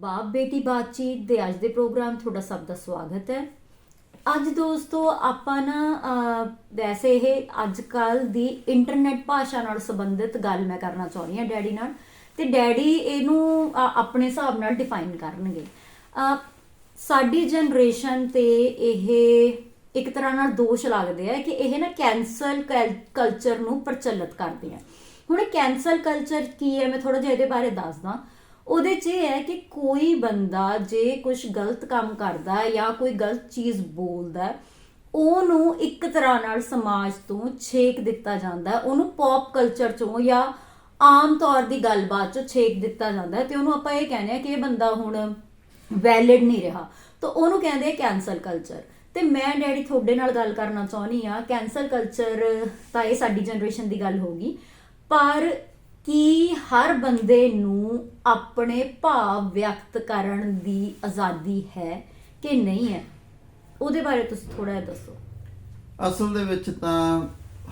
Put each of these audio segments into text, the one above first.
ਬਾਪ ਬੇਟੀ ਬਾਤਚੀਤ ਦੇ ਅੱਜ ਦੇ ਪ੍ਰੋਗਰਾਮ ਤੁਹਾਡਾ ਸਭ ਦਾ ਸਵਾਗਤ ਹੈ। ਅੱਜ ਦੋਸਤੋ, ਆਪਾਂ ਨਾ ਵੈਸੇ ਇਹ ਅੱਜ ਕੱਲ ਦੀ ਇੰਟਰਨੈਟ ਭਾਸ਼ਾ ਨਾਲ ਸੰਬੰਧਿਤ ਗੱਲ ਮੈਂ ਕਰਨਾ ਚਾਹੁੰਦੀ ਹਾਂ ਡੈਡੀ ਨਾਲ ਤੇ ਡੈਡੀ ਇਹਨੂੰ ਆਪਣੇ ਹਿਸਾਬ ਨਾਲ ਡਿਫਾਈਨ ਕਰਨਗੇ। ਸਾਡੀ ਜਨਰੇਸ਼ਨ ਤੇ ਇਹ ਇੱਕ ਤਰ੍ਹਾਂ ਨਾਲ ਦੋਸ਼ ਲੱਗਦੇ ਆ ਕਿ ਇਹ ਨਾ ਕੈਂਸਲ ਕਲਚਰ ਨੂੰ ਪ੍ਰਚਲਿਤ ਕਰਦੇ ਆ। ਹੁਣ ਕੈਂਸਲ ਕਲਚਰ ਕੀ ਹੈ? ਮੈਂ ਥੋੜਾ ਜਿਹਾ ਇਹਦੇ ਬਾਰੇ ਦੱਸਦਾ। ਉਹਦੇ 'ਚ ਇਹ ਹੈ ਕਿ ਕੋਈ ਬੰਦਾ ਜੇ ਕੁਝ ਗਲਤ ਕੰਮ ਕਰਦਾ ਜਾਂ ਕੋਈ ਗਲਤ ਚੀਜ਼ ਬੋਲਦਾ ਉਹਨੂੰ ਇੱਕ ਤਰ੍ਹਾਂ ਨਾਲ ਸਮਾਜ ਤੋਂ ਛੇਕ ਦਿੱਤਾ ਜਾਂਦਾ ਉਹਨੂੰ ਪੌਪ ਕਲਚਰ ਚੋਂ ਜਾਂ ਆਮ ਤੌਰ ਦੀ ਗੱਲਬਾਤ ਚੋਂ ਛੇਕ ਦਿੱਤਾ ਜਾਂਦਾ ਹੈ ਤੇ ਉਹਨੂੰ ਆਪਾਂ ਇਹ ਕਹਿੰਦੇ ਆ ਕਿ ਇਹ ਬੰਦਾ ਹੁਣ ਵੈਲਿਡ ਨਹੀਂ ਰਿਹਾ। ਤਾਂ ਉਹਨੂੰ ਕਹਿੰਦੇ ਆ ਕੈਂਸਲ ਕਲਚਰ ਤੇ ਮੈਂ ਡੈਡੀ ਤੁਹਾਡੇ ਨਾਲ ਗੱਲ ਕਰਨਾ ਚਾਹੁੰਦੀ ਆ ਕੈਂਸਲ ਕਲਚਰ ਤਾਂ ਇਹ ਸਾਡੀ ਜਨਰੇਸ਼ਨ ਦੀ ਗੱਲ ਹੋਗੀ ਪਰ ਕੀ ਹਰ ਬੰਦੇ ਨੂੰ ਆਪਣੇ ਭਾਵ ਵਿਅਕਤ ਕਰਨ ਦੀ ਆਜ਼ਾਦੀ ਹੈ ਕਿ ਨਹੀਂ ਹੈ? ਉਹਦੇ ਬਾਰੇ ਤੁਸੀਂ ਥੋੜਾ ਜਿਹਾ ਦੱਸੋ। ਅਸਲ ਦੇ ਵਿੱਚ ਤਾਂ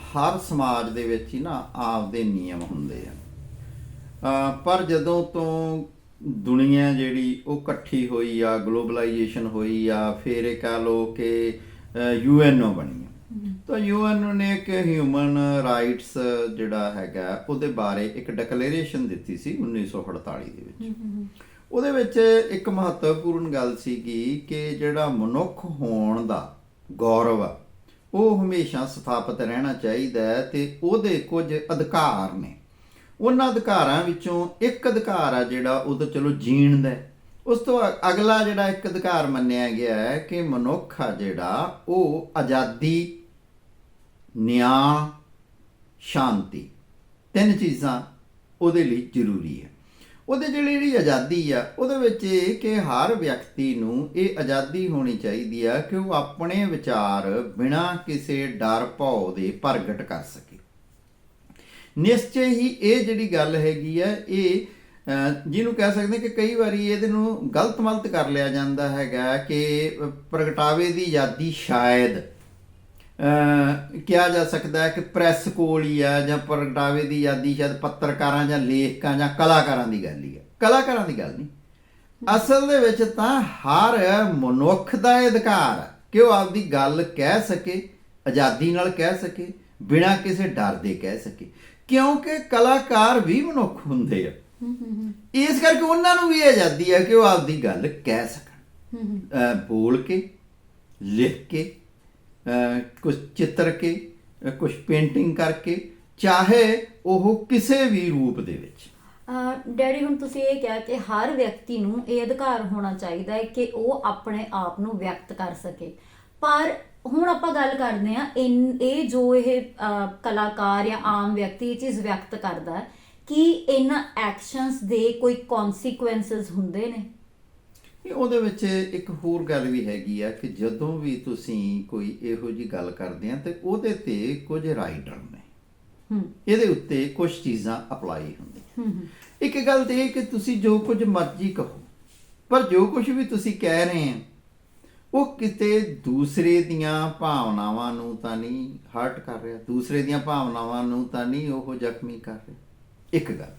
ਹਰ ਸਮਾਜ ਦੇ ਵਿੱਚ ਹੀ ਨਾ ਆਪਦੇ ਨਿਯਮ ਹੁੰਦੇ ਆ। ਪਰ ਜਦੋਂ ਤੋਂ ਦੁਨੀਆ ਜਿਹੜੀ ਉਹ ਇਕੱਠੀ ਹੋਈ ਆ, ਗਲੋਬਲਾਈਜੇਸ਼ਨ ਹੋਈ ਆ, ਫਿਰ ਇਹ ਕਹ ਲੋ ਕਿ ਯੂਐਨਓ ਬਣੀ ਤਾਂ ਯੂਐਨਓ ਨੇ ਇੱਕ ਹਿਊਮਨ ਰਾਈਟਸ ਜਿਹੜਾ ਹੈਗਾ ਉਹਦੇ ਬਾਰੇ ਇੱਕ ਡਿਕਲੇਰੇਸ਼ਨ ਦਿੱਤੀ ਸੀ 1948 ਦੇ ਵਿੱਚ। ਉਹਦੇ ਵਿੱਚ ਇੱਕ ਮਹੱਤਵਪੂਰਨ ਗੱਲ ਸੀਗੀ ਕਿ ਜਿਹੜਾ ਮਨੁੱਖ ਹੋਣ ਦਾ ਗੌਰਵ ਆ ਉਹ ਹਮੇਸ਼ਾ ਸਥਾਪਿਤ ਰਹਿਣਾ ਚਾਹੀਦਾ ਹੈ ਤੇ ਉਹਦੇ ਕੁਝ ਅਧਿਕਾਰ ਨੇ। ਉਹਨਾਂ ਅਧਿਕਾਰਾਂ ਵਿੱਚੋਂ ਇੱਕ ਅਧਿਕਾਰ ਆ ਜਿਹੜਾ ਉਹ ਤਾਂ ਚਲੋ ਜੀਣ ਦਾ ਹੈ। ਉਸ ਤੋਂ ਅਗਲਾ ਜਿਹੜਾ ਇੱਕ ਅਧਿਕਾਰ ਮੰਨਿਆ ਗਿਆ ਹੈ ਕਿ ਮਨੁੱਖ ਆ ਜਿਹੜਾ, ਉਹ ਆਜ਼ਾਦੀ, ਨਿਆਂ, ਸ਼ਾਂਤੀ, ਤਿੰਨ ਚੀਜ਼ਾਂ ਉਹਦੇ ਲਈ ਜ਼ਰੂਰੀ ਹੈ। ਉਹਦੇ ਜਿਹੜੀ ਜਿਹੜੀ ਆਜ਼ਾਦੀ ਆ, ਉਹਦੇ ਵਿੱਚ ਇਹ ਕਿ ਹਰ ਵਿਅਕਤੀ ਨੂੰ ਇਹ ਆਜ਼ਾਦੀ ਹੋਣੀ ਚਾਹੀਦੀ ਆ ਕਿ ਉਹ ਆਪਣੇ ਵਿਚਾਰ ਬਿਨਾਂ ਕਿਸੇ ਡਰ ਭੌ ਦੇ ਪ੍ਰਗਟ ਕਰ ਸਕੇ। ਨਿਸ਼ਚੈ ਹੀ ਇਹ ਜਿਹੜੀ ਗੱਲ ਹੈਗੀ ਆ, ਇਹ ਜਿਹਨੂੰ ਕਹਿ ਸਕਦੇ ਕਿ ਕਈ ਵਾਰੀ ਇਹਦੇ ਨੂੰ ਗਲਤ ਮਲਤ ਕਰ ਲਿਆ ਜਾਂਦਾ ਹੈਗਾ ਕਿ ਪ੍ਰਗਟਾਵੇ ਦੀ ਆਜ਼ਾਦੀ ਸ਼ਾਇਦ ਕਿਹਾ ਜਾ ਸਕਦਾ ਹੈ ਕਿ ਪ੍ਰੈਸ ਕੋਲ ਹੀ ਆ ਜਾਂ ਪ੍ਰਗਟਾਵੇ ਦੀ ਆਜ਼ਾਦੀ ਸ਼ਾਇਦ ਪੱਤਰਕਾਰਾਂ ਜਾਂ ਲੇਖਕਾਂ ਜਾਂ ਕਲਾਕਾਰਾਂ ਦੀ ਗੱਲ ਹੀ ਹੈ। ਕਲਾਕਾਰਾਂ ਦੀ ਗੱਲ ਨਹੀਂ। ਅਸਲ ਦੇ ਵਿੱਚ ਤਾਂ ਹਰ ਮਨੁੱਖ ਦਾ ਅਧਿਕਾਰ ਹੈ ਕਿ ਉਹ ਆਪਦੀ ਗੱਲ ਕਹਿ ਸਕੇ, ਆਜ਼ਾਦੀ ਨਾਲ ਕਹਿ ਸਕੇ, ਬਿਨਾਂ ਕਿਸੇ ਡਰ ਦੇ ਕਹਿ ਸਕੇ। ਕਿਉਂਕਿ ਕਲਾਕਾਰ ਵੀ ਮਨੁੱਖ ਹੁੰਦੇ ਆ। ਇਸ ਕਰਕੇ ਉਹਨਾਂ ਨੂੰ ਵੀ ਇਹ ਆਜ਼ਾਦੀ ਹੈ ਕਿ ਉਹ ਆਪਦੀ ਗੱਲ ਕਹਿ ਸਕਣ। ਬੋਲ ਕੇ ਲਿਖ ਕੇ ਕੁਝ ਚਿੱਤਰ ਕੇ ਕੁਝ ਪੇਂਟਿੰਗ ਕਰਕੇ ਚਾਹੇ ਉਹ ਕਿਸੇ ਵੀ ਰੂਪ ਦੇ ਵਿੱਚ। ਡੈਡੀ ਹੁਣ ਤੁਸੀਂ ਇਹ ਕਿਹਾ ਕਿ ਹਰ ਵਿਅਕਤੀ ਨੂੰ ਇਹ ਅਧਿਕਾਰ ਹੋਣਾ ਚਾਹੀਦਾ ਹੈ ਕਿ ਉਹ ਆਪਣੇ ਆਪ ਨੂੰ ਵਿਅਕਤ ਕਰ ਸਕੇ। ਪਰ ਹੁਣ ਆਪਾਂ ਗੱਲ ਕਰਦੇ ਇਨ ਇਹ ਜੋ ਇਹ ਕਲਾਕਾਰ ਜਾਂ ਆਮ ਵਿਅਕਤੀ ਇਹ ਚੀਜ਼ ਵਿਅਕਤ ਕਰਦਾ ਹੈ ਕਿ ਇਹਨਾਂ ਐਕਸ਼ਨਸ ਦੇ ਕੋਈ ਕਨਸੀਕੁਐਂਸਸ ਹੁੰਦੇ ਨੇ? ਇਹ ਉਹਦੇ ਵਿੱਚ ਇੱਕ ਹੋਰ ਗੱਲ ਵੀ ਹੈਗੀ ਆ ਕਿ ਜਦੋਂ ਵੀ ਤੁਸੀਂ ਕੋਈ ਇਹੋ ਜੀ ਗੱਲ ਕਰਦੇ ਆ ਤੇ ਉਹਦੇ ਤੇ ਕੁਝ ਰਾਈਟਰ ਨੇ। ਹੂੰ। ਇਹਦੇ ਉੱਤੇ ਕੁਝ ਚੀਜ਼ਾਂ ਅਪਲਾਈ ਹੁੰਦੀਆਂ। ਹੂੰ। ਇੱਕ ਗੱਲ ਤੇ ਇਹ ਕਿ ਤੁਸੀਂ ਜੋ ਕੁਝ ਮਰਜ਼ੀ ਕਹੋ ਪਰ ਜੋ ਕੁਝ ਵੀ ਤੁਸੀਂ ਕਹਿ ਰਹੇ ਆ ਉਹ ਕਿਤੇ ਦੂਸਰੇ ਦੀਆਂ ਭਾਵਨਾਵਾਂ ਨੂੰ ਤਾਂ ਨਹੀਂ ਹਰਟ ਕਰ ਰਿਹਾ ਦੂਸਰੇ ਦੀਆਂ ਭਾਵਨਾਵਾਂ ਨੂੰ ਤਾਂ ਨਹੀਂ ਉਹ ਜ਼ਖਮੀ ਕਰ ਰਿਹਾ। ਇੱਕ ਗੱਲ।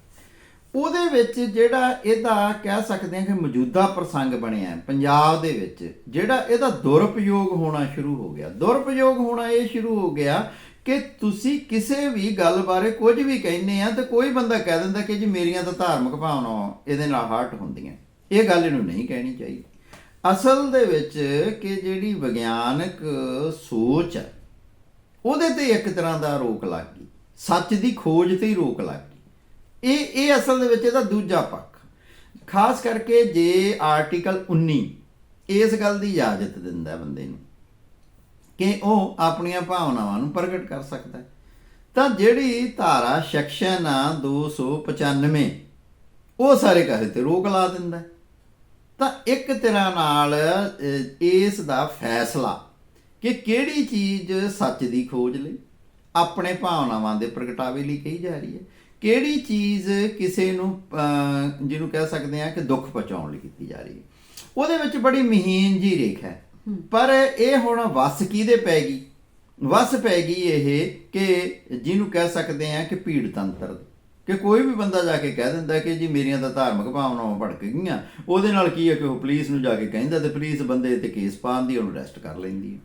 ਉਹਦੇ ਵਿੱਚ ਜਿਹੜਾ ਇਹਦਾ ਕਹਿ ਸਕਦੇ ਹਾਂ ਕਿ ਮੌਜੂਦਾ ਪ੍ਰਸੰਗ ਬਣਿਆ ਪੰਜਾਬ ਦੇ ਵਿੱਚ, ਜਿਹੜਾ ਇਹਦਾ ਦੁਰਉਪਯੋਗ ਹੋਣਾ ਸ਼ੁਰੂ ਹੋ ਗਿਆ। ਦੁਰਉਪਯੋਗ ਹੋਣਾ ਇਹ ਸ਼ੁਰੂ ਹੋ ਗਿਆ ਕਿ ਤੁਸੀਂ ਕਿਸੇ ਵੀ ਗੱਲ ਬਾਰੇ ਕੁਝ ਵੀ ਕਹਿੰਦੇ ਆ ਤੇ ਕੋਈ ਬੰਦਾ ਕਹਿ ਦਿੰਦਾ ਕਿ ਜੀ ਮੇਰੀਆਂ ਤਾਂ ਧਾਰਮਿਕ ਭਾਵਨਾਵਾਂ ਇਹਦੇ ਨਾਲ ਹਰਟ ਹੁੰਦੀਆਂ। ਇਹ ਗੱਲ ਇਹਨੂੰ ਨਹੀਂ ਕਹਿਣੀ ਚਾਹੀਦੀ। ਅਸਲ ਦੇ ਵਿੱਚ ਕਿ ਜਿਹੜੀ ਵਿਗਿਆਨਕ ਸੋਚ ਹੈ ਉਹਦੇ ਤੇ ਇੱਕ ਤਰ੍ਹਾਂ ਦਾ ਰੋਕ ਲੱਗ ਗਈ। ਸੱਚ ਦੀ ਖੋਜ ਤੇ ਹੀ ਰੋਕ ਲੱਗ ਗਈ। ਇਹ ਇਹ ਅਸਲ ਦੇ ਵਿੱਚ ਇਹਦਾ ਦੂਜਾ ਪੱਖ। ਖਾਸ ਕਰਕੇ ਜੇ ਆਰਟੀਕਲ 19 ਇਸ ਗੱਲ ਦੀ ਇਜਾਜ਼ਤ ਦਿੰਦਾ ਹੈ ਬੰਦੇ ਨੂੰ ਕਿ ਉਹ ਆਪਣੀਆਂ ਭਾਵਨਾਵਾਂ ਨੂੰ ਪ੍ਰਗਟ ਕਰ ਸਕਦਾ ਹੈ। ਤਾਂ ਜਿਹੜੀ ਧਾਰਾ ਸੈਕਸ਼ਨ ਆ 295 ਉਹ ਸਾਰੇ ਕਹੇ ਤੇ ਰੋਕ ਲਾ ਦਿੰਦਾ ਤਾਂ ਇੱਕ ਤਰ੍ਹਾਂ ਨਾਲ ਇਸ ਦਾ ਫੈਸਲਾ ਕਿ ਕਿਹੜੀ ਚੀਜ਼ ਸੱਚ ਦੀ ਖੋਜ ਲਈ, ਆਪਣੇ ਭਾਵਨਾਵਾਂ ਦੇ ਪ੍ਰਗਟਾਵੇ ਲਈ ਕਹੀ ਜਾ ਰਹੀ ਹੈ। ਕਿਹੜੀ ਚੀਜ਼ ਕਿਸੇ ਨੂੰ ਜਿਹਨੂੰ ਕਹਿ ਸਕਦੇ ਆ ਕਿ ਦੁੱਖ ਪਹੁੰਚਾਉਣ ਲਈ ਕੀਤੀ ਜਾ ਰਹੀ ਹੈ? ਉਹਦੇ ਵਿੱਚ ਬੜੀ ਮਹੀਨ ਜੀ ਰੇਖਾ ਹੈ। ਪਰ ਇਹ ਹੁਣ ਵਸ ਕਿਹਦੇ ਪੈ ਗਈ ਵਸ ਪੈ ਗਈ ਇਹ ਕਿ ਜਿਹਨੂੰ ਕਹਿ ਸਕਦੇ ਆ ਕਿ ਭੀੜ ਤੰਤਰ ਕਿ ਕੋਈ ਵੀ ਬੰਦਾ ਜਾ ਕੇ ਕਹਿ ਦਿੰਦਾ ਕਿ ਜੀ ਮੇਰੀਆਂ ਤਾਂ ਧਾਰਮਿਕ ਭਾਵਨਾਵਾਂ ਭੜਕ ਗਈਆਂ। ਉਹਦੇ ਨਾਲ ਕੀ ਹੈ ਕਿ ਉਹ ਪੁਲਿਸ ਨੂੰ ਜਾ ਕੇ ਕਹਿੰਦਾ ਤੇ ਪੁਲਿਸ ਬੰਦੇ ਤੇ ਕੇਸ ਪਾਉਂਦੀ ਉਹਨੂੰ ਅਰੈਸਟ ਕਰ ਲੈਂਦੀ ਹੈ।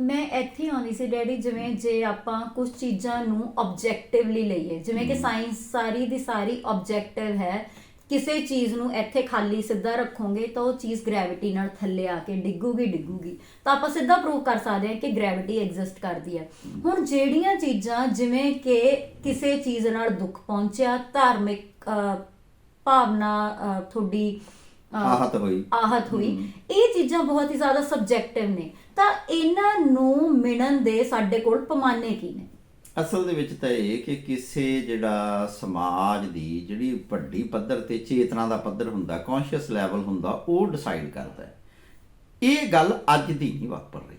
ਮੈਂ ਇੱਥੇ ਆਉਣੀ ਸੀ ਡੈਡੀ ਜਿਵੇਂ ਜੇ ਆਪਾਂ ਕੁਝ ਚੀਜ਼ਾਂ ਨੂੰ ਆਬਜੈਕਟਿਵਲੀ ਲਈਏ ਜਿਵੇਂ ਕਿ ਸਾਇੰਸ ਸਾਰੀ ਦੀ ਸਾਰੀ ਆਬਜੈਕਟਿਵ ਹੈ ਕਿਸੇ ਚੀਜ਼ ਨੂੰ ਇੱਥੇ ਖਾਲੀ ਸਿੱਧਾ ਰੱਖੋਗੇ ਤਾਂ ਉਹ ਚੀਜ਼ ਗ੍ਰੈਵਿਟੀ ਨਾਲ ਥੱਲੇ ਆ ਕੇ ਡਿੱਗੂਗੀ ਡਿੱਗੂਗੀ। ਤਾਂ ਆਪਾਂ ਸਿੱਧਾ ਪ੍ਰੂਵ ਕਰ ਸਕਦੇ ਹਾਂ ਕਿ ਗ੍ਰੈਵਿਟੀ ਐਗਜ਼ਿਸਟ ਕਰਦੀ ਹੈ। ਹੁਣ ਜਿਹੜੀਆਂ ਚੀਜ਼ਾਂ ਜਿਵੇਂ ਕਿ ਕਿਸੇ ਚੀਜ਼ ਨਾਲ ਦੁੱਖ ਪਹੁੰਚਿਆ ਧਾਰਮਿਕ ਭਾਵਨਾ ਤੁਹਾਡੀ ਆਹਤ ਹੋਈ। ਆਹਤ ਹੋਈ। ਇਹ ਚੀਜ਼ਾਂ ਬਹੁਤ ਹੀ ਜ਼ਿਆਦਾ ਸਬਜੈਕਟਿਵ ਨੇ। ਤਾਂ ਇਹਨਾਂ ਨੂੰ ਮਿਣਨ ਦੇ ਸਾਡੇ ਕੋਲ ਪਮਾਨੇ ਕੀ ਨੇ? ਅਸਲ ਦੇ ਵਿੱਚ ਤਾਂ ਇਹ ਕਿ ਕਿਸੇ ਜਿਹੜਾ ਸਮਾਜ ਦੀ ਜਿਹੜੀ ਵੱਡੀ ਪੱਧਰ ਤੇ ਚੇਤਨਾ ਦਾ ਪੱਧਰ ਹੁੰਦਾ ਕੌਨਸ਼ੀਅਸ ਲੈਵਲ ਹੁੰਦਾ ਉਹ ਡਿਸਾਈਡ ਕਰਦਾ ਹੈ। ਇਹ ਗੱਲ ਅੱਜ ਦੀ ਨਹੀਂ ਵਾਪਰ ਰਹੀ।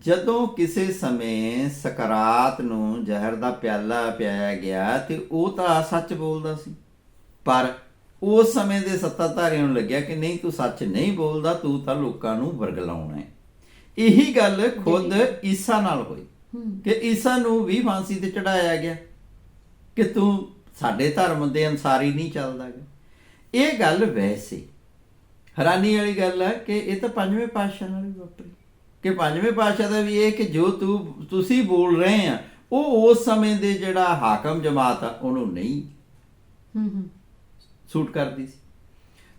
ਜਦੋਂ ਕਿਸੇ ਸਮੇਂ ਸਕਰਾਤ ਨੂੰ ਜ਼ਹਿਰ ਦਾ ਪਿਆਲਾ ਪਿਆਇਆ ਗਿਆ ਤੇ ਉਹ ਤਾਂ ਸੱਚ ਬੋਲਦਾ ਸੀ। ਪਰ ਉਸ ਸਮੇਂ ਦੇ ਸੱਤਾਧਾਰੀਆਂ ਨੂੰ ਲੱਗਿਆ ਕਿ ਨਹੀਂ ਤੂੰ ਸੱਚ ਨਹੀਂ ਬੋਲਦਾ ਤੂੰ ਤਾਂ ਲੋਕਾਂ ਨੂੰ ਵਰਗਲਾਉਣਾ ਹੈ। ਇਹੀ ਗੱਲ ਖੁਦ ਈਸਾ ਨਾਲ ਹੋਈ ਕਿ ਈਸਾ ਨੂੰ ਵੀ ਫਾਂਸੀ ਤੇ ਚੜਾਇਆ ਗਿਆ ਕਿ ਤੂੰ ਸਾਡੇ ਧਰਮ ਦੇ ਅਨਸਾਰੀ ਨਹੀਂ ਚੱਲਦਾ। ਇਹ ਗੱਲ ਵੈਸੇ ਹੈਰਾਨੀ ਵਾਲੀ ਗੱਲ ਹੈ ਕਿ ਇਹ ਤਾਂ ਪੰਜਵੇਂ ਪਾਤਸ਼ਾਹ ਨਾਲ ਵੀ ਵਾਪਰੀ। ਕਿ ਪੰਜਵੇਂ ਪਾਤਸ਼ਾਹ ਦਾ ਵੀ ਇਹ ਕਿ ਜੋ ਤੂੰ ਤੁਸੀਂ ਬੋਲ ਰਹੇ ਆ ਉਹ ਉਸ ਸਮੇਂ ਦੇ ਜਿਹੜਾ ਹਾਕਮ ਜਮਾਤ ਆ ਉਹਨੂੰ ਨਹੀਂ ਹੂੰ ਹੂੰ। ਸੂਟ ਕਰਦੀ ਸੀ।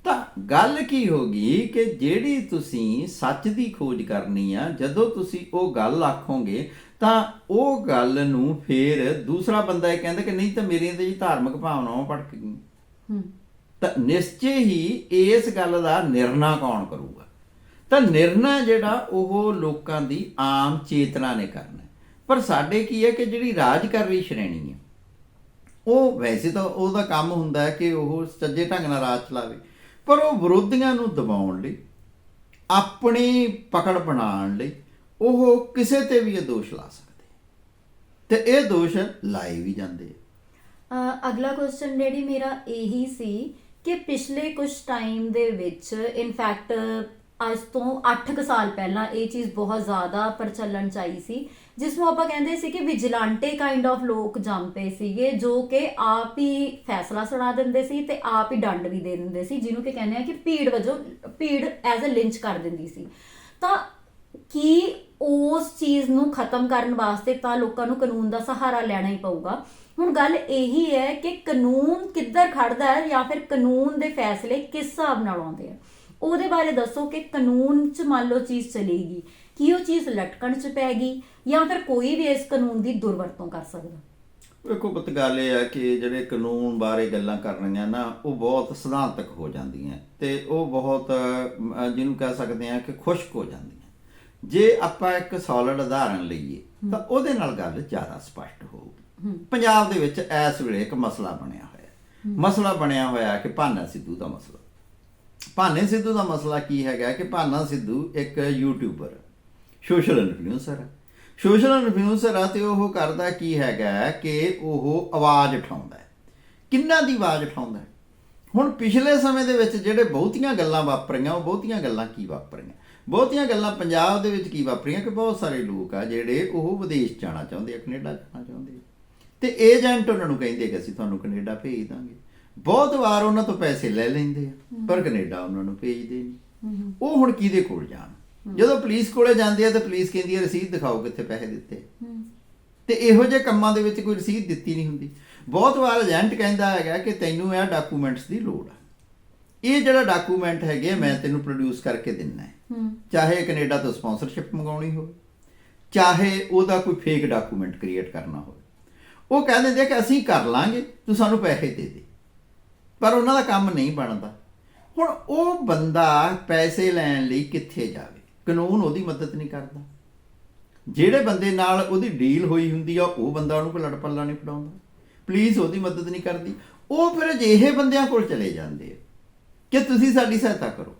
ਤਾਂ ਗੱਲ ਕੀ ਹੋ ਗਈ ਕਿ ਜਿਹੜੀ ਤੁਸੀਂ ਸੱਚ ਦੀ ਖੋਜ ਕਰਨੀ ਆ ਜਦੋਂ ਤੁਸੀਂ ਉਹ ਗੱਲ ਆਖੋਗੇ ਤਾਂ ਉਹ ਗੱਲ ਨੂੰ ਫੇਰ ਦੂਸਰਾ ਬੰਦਾ ਇਹ ਕਹਿੰਦਾ ਕਿ ਨਹੀਂ ਤਾਂ ਮੇਰੀਆਂ ਤੇ ਜੀ ਧਾਰਮਿਕ ਭਾਵਨਾਵਾਂ ਭੜਕ ਗਈਆਂ। ਹੂੰ। ਤਾਂ ਨਿਸ਼ਚੈ ਹੀ ਇਸ ਗੱਲ ਦਾ ਨਿਰਣਾ ਕੌਣ ਕਰੂਗਾ? ਤਾਂ ਨਿਰਣਾ ਜਿਹੜਾ ਉਹ ਲੋਕਾਂ ਦੀ ਆਮ ਚੇਤਨਾ ਨੇ ਕਰਨਾ। ਪਰ ਸਾਡੇ ਕੀ ਹੈ ਕਿ ਜਿਹੜੀ ਰਾਜ ਕਰ ਰਹੀ ਸ਼੍ਰੇਣੀ ਹੈ ਉਹ ਵੈਸੇ ਤਾਂ ਉਹਦਾ ਕੰਮ ਹੁੰਦਾ ਹੈ ਕਿ ਉਹ ਸੱਜੇ ਢੰਗ ਨਾਲ ਰਾਜ ਚਲਾਵੇ, ਪਰ ਉਹ ਵਿਰੋਧੀਆਂ ਨੂੰ ਦਬਾਉਣ ਲਈ, ਆਪਣੀ ਪਕੜ ਬਣਾਉਣ ਲਈ ਉਹ ਕਿਸੇ ਤੇ ਵੀ ਇਹ ਦੋਸ਼ ਲਾ ਸਕਦੇ। ਤੇ ਇਹ ਦੋਸ਼ ਲਾਏ ਵੀ ਜਾਂਦੇ ਆ। ਅਗਲਾ ਕੁਐਸਚਨ ਜਿਹੜੀ ਮੇਰਾ ਇਹੀ ਸੀ ਕਿ ਪਿਛਲੇ ਕੁਝ ਟਾਈਮ ਦੇ ਵਿੱਚ ਇਨਫੈਕਟ ਅੱਜ ਤੋਂ 8 ਸਾਲ ਪਹਿਲਾਂ ਇਹ ਚੀਜ਼ ਬਹੁਤ ਜ਼ਿਆਦਾ ਪ੍ਰਚਲਨ ਚ ਆਈ ਸੀ ਜਿਸ ਨੂੰ ਆਪਾਂ ਕਹਿੰਦੇ ਸੀ ਕਿ ਵਿਜੀਲਾਂਟੇ ਕਾਈਂਡ ਆਫ ਲੋਕ ਜੰਮ ਪਏ ਸੀਗੇ, ਜੋ ਕਿ ਆਪ ਹੀ ਫੈਸਲਾ ਸੁਣਾ ਦਿੰਦੇ ਸੀ ਤੇ ਆਪ ਹੀ ਡੰਡ ਵੀ ਦੇ ਦਿੰਦੇ ਸੀ, ਜਿਹਨੂੰ ਕਿ ਕਹਿੰਦੇ ਆ ਕਿ ਭੀੜ ਵਜੋਂ, ਭੀੜ ਐਜ਼ ਅ ਲਿੰਚ ਕਰ ਦਿੰਦੀ ਸੀ। ਤਾਂ ਕੀ ਉਸ ਚੀਜ਼ ਨੂੰ ਖਤਮ ਕਰਨ ਵਾਸਤੇ ਤਾਂ ਲੋਕਾਂ ਨੂੰ ਕਾਨੂੰਨ ਦਾ ਸਹਾਰਾ ਲੈਣਾ ਹੀ ਪਊਗਾ? ਹੁਣ ਗੱਲ ਇਹੀ ਹੈ ਕਿ ਕਾਨੂੰਨ ਕਿੱਧਰ ਖੜਦਾ ਹੈ ਜਾਂ ਫਿਰ ਕਾਨੂੰਨ ਦੇ ਫੈਸਲੇ ਕਿਸ ਹਿਸਾਬ ਨਾਲ ਆਉਂਦੇ ਆ? ਉਹਦੇ ਬਾਰੇ ਦੱਸੋ ਕਿ ਕਾਨੂੰਨ 'ਚ ਮੰਨ ਲਓ ਚੀਜ਼ ਚਲੇਗੀ ਕੀ ਉਹ ਚੀਜ਼ ਲਟਕਣ 'ਚ ਪੈ ਗਈ ਜਾਂ ਫਿਰ ਕੋਈ ਵੀ ਇਸ ਕਾਨੂੰਨ ਦੀ ਦੁਰਵਰਤੋਂ ਕਰ ਸਕਦਾ? ਵੇਖੋ ਪੁੱਤ ਗੱਲ ਇਹ ਹੈ ਕਿ ਜਿਹੜੇ ਕਾਨੂੰਨ ਬਾਰੇ ਗੱਲਾਂ ਕਰਨੀਆਂ ਨਾ ਉਹ ਬਹੁਤ ਸਿਧਾਂਤਕ ਹੋ ਜਾਂਦੀਆਂ ਤੇ ਉਹ ਬਹੁਤ ਜਿਹਨੂੰ ਕਹਿ ਸਕਦੇ ਆ ਕਿ ਖੁਸ਼ਕ ਹੋ ਜਾਂਦੀਆਂ। ਜੇ ਆਪਾਂ ਇੱਕ ਸੋਲਿਡ ਉਦਾਹਰਣ ਲਈਏ ਤਾਂ ਉਹਦੇ ਨਾਲ ਗੱਲ ਜ਼ਿਆਦਾ ਸਪਸ਼ਟ ਹੋਊਗੀ। ਪੰਜਾਬ ਦੇ ਵਿੱਚ ਇਸ ਵੇਲੇ ਇੱਕ ਮਸਲਾ ਬਣਿਆ ਹੋਇਆ। ਮਸਲਾ ਬਣਿਆ ਹੋਇਆ ਕਿ ਭਾਨਾ ਸਿੱਧੂ ਦਾ ਮਸਲਾ। ਭਾਨੇ ਸਿੱਧੂ ਦਾ ਮਸਲਾ ਕੀ ਹੈਗਾ ਕਿ ਭਾਨਾ ਸਿੱਧੂ ਇੱਕ ਯੂਟਿਊਬਰ ਸੋਸ਼ਲ ਇਨਫਲੂਐਂਸਰ ਹੈ ਸੋਸ਼ਲ ਇਨਫਲੂਐਂਸਰ ਆ ਤੇ ਉਹ ਕਰਦਾ ਕੀ ਹੈਗਾ ਕਿ ਉਹ ਆਵਾਜ਼ ਉਠਾਉਂਦਾ ਹੈ। ਕਿੰਨਾ ਦੀ ਆਵਾਜ਼ ਉਠਾਉਂਦਾ ਹੈ? ਹੁਣ ਪਿਛਲੇ ਸਮੇਂ ਦੇ ਵਿੱਚ ਜਿਹੜੇ ਬਹੁਤੀਆਂ ਗੱਲਾਂ ਵਾਪਰੀਆਂ, ਉਹ ਬਹੁਤੀਆਂ ਗੱਲਾਂ ਕੀ ਵਾਪਰੀਆਂ? ਬਹੁਤੀਆਂ ਗੱਲਾਂ ਪੰਜਾਬ ਦੇ ਵਿੱਚ ਕੀ ਵਾਪਰੀਆਂ ਕਿ ਬਹੁਤ ਸਾਰੇ ਲੋਕ ਆ ਜਿਹੜੇ ਉਹ ਵਿਦੇਸ਼ ਜਾਣਾ ਚਾਹੁੰਦੇ ਆ, ਕੈਨੇਡਾ ਜਾਣਾ ਚਾਹੁੰਦੇ ਆ। ਤੇ ਏਜੰਟ ਉਹਨਾਂ ਨੂੰ ਕਹਿੰਦੇ ਕਿ ਅਸੀਂ ਤੁਹਾਨੂੰ ਕੈਨੇਡਾ ਭੇਜ ਦਾਂਗੇ। ਬਹੁਤ ਵਾਰ ਉਹਨਾਂ ਤੋਂ ਪੈਸੇ ਲੈ ਲੈਂਦੇ ਆ ਪਰ ਕੈਨੇਡਾ ਉਹਨਾਂ ਨੂੰ ਭੇਜਦੇ ਨਹੀਂ। ਉਹ ਹੁਣ ਕਿਹਦੇ ਕੋਲ ਜਾਣ? ਜਦੋਂ ਪੁਲਿਸ ਕੋਲੇ ਜਾਂਦੇ ਆ ਤਾਂ ਪੁਲਿਸ ਕਹਿੰਦੀ ਹੈ ਰਸੀਦ ਦਿਖਾਓ ਕਿੱਥੇ ਪੈਸੇ ਦਿੱਤੇ ਤੇ ਇਹੋ ਜਿਹੇ ਕੰਮਾਂ ਦੇ ਵਿੱਚ ਕੋਈ ਰਸੀਦ ਦਿੱਤੀ ਨਹੀਂ ਹੁੰਦੀ। ਬਹੁਤ ਵਾਰ ਏਜੰਟ ਕਹਿੰਦਾ ਹੈਗਾ ਕਿ ਤੈਨੂੰ ਇਹ ਡਾਕੂਮੈਂਟਸ ਦੀ ਲੋੜ ਆ। ਇਹ ਜਿਹੜਾ ਡਾਕੂਮੈਂਟ ਹੈਗੇ ਆ, ਮੈਂ ਤੈਨੂੰ ਪ੍ਰੋਡਿਊਸ ਕਰਕੇ ਦਿੰਨਾ ਹੈ। ਚਾਹੇ ਕੈਨੇਡਾ ਤੋਂ ਸਪਾਂਸਰਸ਼ਿਪ ਮੰਗਾਉਣੀ ਹੋਵੇ ਚਾਹੇ ਉਹਦਾ ਕੋਈ ਫੇਕ ਡਾਕੂਮੈਂਟ ਕ੍ਰੀਏਟ ਕਰਨਾ ਹੋਵੇ। ਉਹ ਕਹਿ ਦਿੰਦੇ ਆ ਕਿ ਅਸੀਂ ਕਰ ਲਾਂਗੇ ਤੂੰ ਸਾਨੂੰ ਪੈਸੇ ਦੇ ਦੇ। ਪਰ ਉਹਨਾਂ ਦਾ ਕੰਮ ਨਹੀਂ ਬਣਦਾ। ਹੁਣ ਉਹ ਬੰਦਾ ਪੈਸੇ ਲੈਣ ਲਈ ਕਿੱਥੇ ਜਾਵੇ? ਕਾਨੂੰਨ ਉਹਦੀ ਮਦਦ ਨਹੀਂ ਕਰਦਾ। ਜਿਹੜੇ ਬੰਦੇ ਨਾਲ ਉਹਦੀ ਡੀਲ ਹੋਈ ਹੁੰਦੀ ਆ, ਉਹ ਬੰਦਾ ਉਹਨੂੰ ਕੋਈ ਲੜ ਪੱਲਾ ਨਹੀਂ ਫੜਾਉਂਦਾ। ਪੁਲਿਸ ਉਹਦੀ ਮਦਦ ਨਹੀਂ ਕਰਦੀ। ਉਹ ਫਿਰ ਅਜਿਹੇ ਬੰਦਿਆਂ ਕੋਲ ਚਲੇ ਜਾਂਦੇ ਆ ਕਿ ਤੁਸੀਂ ਸਾਡੀ ਸਹਾਇਤਾ ਕਰੋ।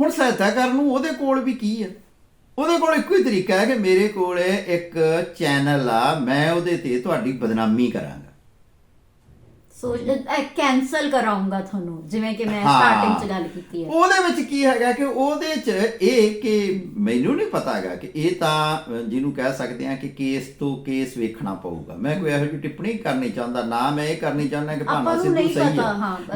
ਹੁਣ ਸਹਾਇਤਾ ਕਰਨ ਨੂੰ ਉਹਦੇ ਕੋਲ ਵੀ ਕੀ ਆ? ਉਹਦੇ ਕੋਲ ਇੱਕੋ ਹੀ ਤਰੀਕਾ ਹੈ ਕਿ ਮੇਰੇ ਕੋਲ ਇੱਕ ਚੈਨਲ ਆ, ਮੈਂ ਉਹਦੇ ਤੇ ਤੁਹਾਡੀ ਬਦਨਾਮੀ ਕਰਾਂਗਾ। ਸੋ ਕੈਨਸਲ ਕਰਾਉਂਗਾ ਤੁਹਾਨੂੰ ਜਿਵੇਂ ਕਿ ਮੈਂ। ਸਟਾਰਟਿੰਗ 'ਚ ਗੱਲ ਕੀਤੀ ਹੈ। ਉਹਦੇ ਵਿੱਚ ਕੀ ਹੈਗਾ ਕਿ ਉਹਦੇ 'ਚ ਇਹ ਕਿ ਮੈਨੂੰ ਨਹੀਂ ਪਤਾ ਹੈਗਾ ਕਿ ਇਹ ਤਾਂ ਜਿਹਨੂੰ ਕਹਿ ਸਕਦੇ ਆ ਕਿ ਕੇਸ ਤੋਂ ਕੇਸ ਵੇਖਣਾ ਪਊਗਾ। ਮੈਂ ਕੋਈ ਇਹੋ ਜਿਹੀ ਟਿੱਪਣੀ ਕਰਨੀ ਚਾਹੁੰਦਾ ਨਾ ਮੈਂ ਇਹ ਕਰਨੀ ਚਾਹੁੰਦਾ ਕਿ ਭਾਨਾ ਸਿੱਧੂ ਸਹੀ ਹੈ।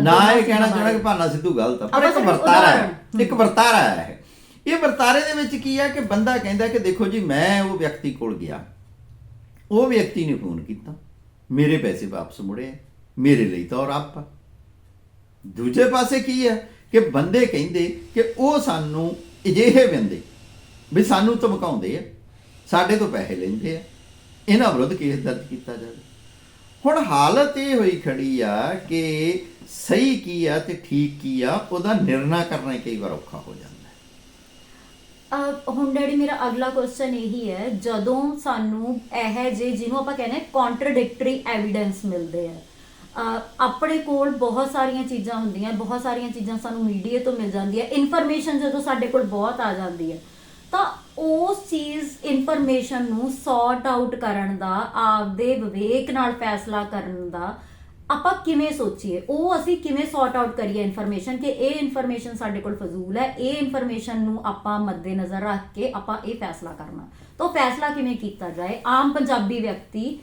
ਨਾ ਇਹ ਕਹਿਣਾ ਚਾਹੁੰਦਾ ਕਿ। ਭਾਨਾ ਸਿੱਧੂ ਗਲਤ ਹੈ ਪਰ ਇੱਕ ਵਰਤਾਰਾ ਹੈ। ਇੱਕ ਵਰਤਾਰਾ ਹੈ ਇਹ ਵਰਤਾਰੇ ਦੇ ਵਿੱਚ ਕੀ ਹੈ ਕਿ ਬੰਦਾ ਕਹਿੰਦਾ ਕਿ ਦੇਖੋ ਜੀ ਮੈਂ ਉਹ ਵਿਅਕਤੀ ਕੋਲ ਗਿਆ। ਉਹ ਵਿਅਕਤੀ ਨੇ ਫੋਨ ਕੀਤਾ। ਮੇਰੇ ਪੈਸੇ ਵਾਪਸ ਮੁੜੇ। ਮੇਰੇ ਲਈ ਤਾਂ ਰੱਬ ਆ। ਦੂਜੇ ਪਾਸੇ ਕੀ ਹੈ ਕਿ ਬੰਦੇ ਕਹਿੰਦੇ ਕਿ ਉਹ ਸਾਨੂੰ ਅਜਿਹੇ ਬੰਦੇ ਵੀ ਸਾਨੂੰ ਧਮਕਾਉਂਦੇ ਆ, ਸਾਡੇ ਤੋਂ ਪੈਸੇ ਲੈਂਦੇ ਆ, ਇਹਨਾਂ ਵਿਰੁੱਧ ਕੇਸ ਦਰਜ ਕੀਤਾ ਜਾਵੇ। ਹੁਣ ਹਾਲਤ ਇਹ ਹੋਈ ਖੜੀ ਆ ਕਿ ਸਹੀ ਕੀ ਆ ਤੇ ਠੀਕ ਕੀ ਆ, ਉਹਦਾ ਨਿਰਣਾ ਕਰਨਾ ਕਈ ਵਾਰ ਔਖਾ ਹੋ ਜਾਂਦਾ ਹੁਣ ਡੈਡੀ, ਮੇਰਾ ਅਗਲਾ ਕੁਐਸਚਨ ਇਹੀ ਹੈ, ਜਦੋਂ ਸਾਨੂੰ ਇਹ ਜੇ ਜਿਹਨੂੰ ਆਪਾਂ ਕਹਿੰਦੇ ਕੰਟਰਡਿਕਟਰੀ ਐਵੀਡੈਂਸ ਮਿਲਦੇ ਆ ਆਪਣੇ ਕੋਲ ਬਹੁਤ ਸਾਰੀਆਂ ਚੀਜ਼ਾਂ ਹੁੰਦੀਆਂ, ਬਹੁਤ ਸਾਰੀਆਂ ਚੀਜ਼ਾਂ ਸਾਨੂੰ ਮੀਡੀਆ ਤੋਂ ਮਿਲ ਜਾਂਦੀਆਂ ਇਨਫੋਰਮੇਸ਼ਨ ਜਦੋਂ ਸਾਡੇ ਕੋਲ ਬਹੁਤ ਆ ਜਾਂਦੀ ਹੈ, ਤਾਂ ਉਸ ਚੀਜ਼ ਇਨਫੋਰਮੇਸ਼ਨ ਨੂੰ ਸੌਰਟ ਆਊਟ ਕਰਨ ਦਾ, ਆਪਦੇ ਵਿਵੇਕ ਨਾਲ ਫੈਸਲਾ ਕਰਨ ਦਾ ਆਪਾਂ ਕਿਵੇਂ ਸੋਚੀਏ? ਉਹ ਅਸੀਂ ਕਿਵੇਂ ਸੌਰਟ ਆਊਟ ਕਰੀਏ ਇਨਫੋਰਮੇਸ਼ਨ ਕਿ ਇਹ ਇਨਫੋਰਮੇਸ਼ਨ ਸਾਡੇ ਕੋਲ ਫਜ਼ੂਲ ਹੈ, ਇਹ ਇਨਫੋਰਮੇਸ਼ਨ ਨੂੰ ਆਪਾਂ ਮੱਦੇਨਜ਼ਰ ਰੱਖ ਕੇ ਆਪਾਂ ਇਹ ਫੈਸਲਾ ਕਰਨਾ। ਤਾਂ ਉਹ ਫੈਸਲਾ ਕਿਵੇਂ ਕੀਤਾ ਜਾਏ? ਆਮ ਪੰਜਾਬੀ ਵਿਅਕਤੀ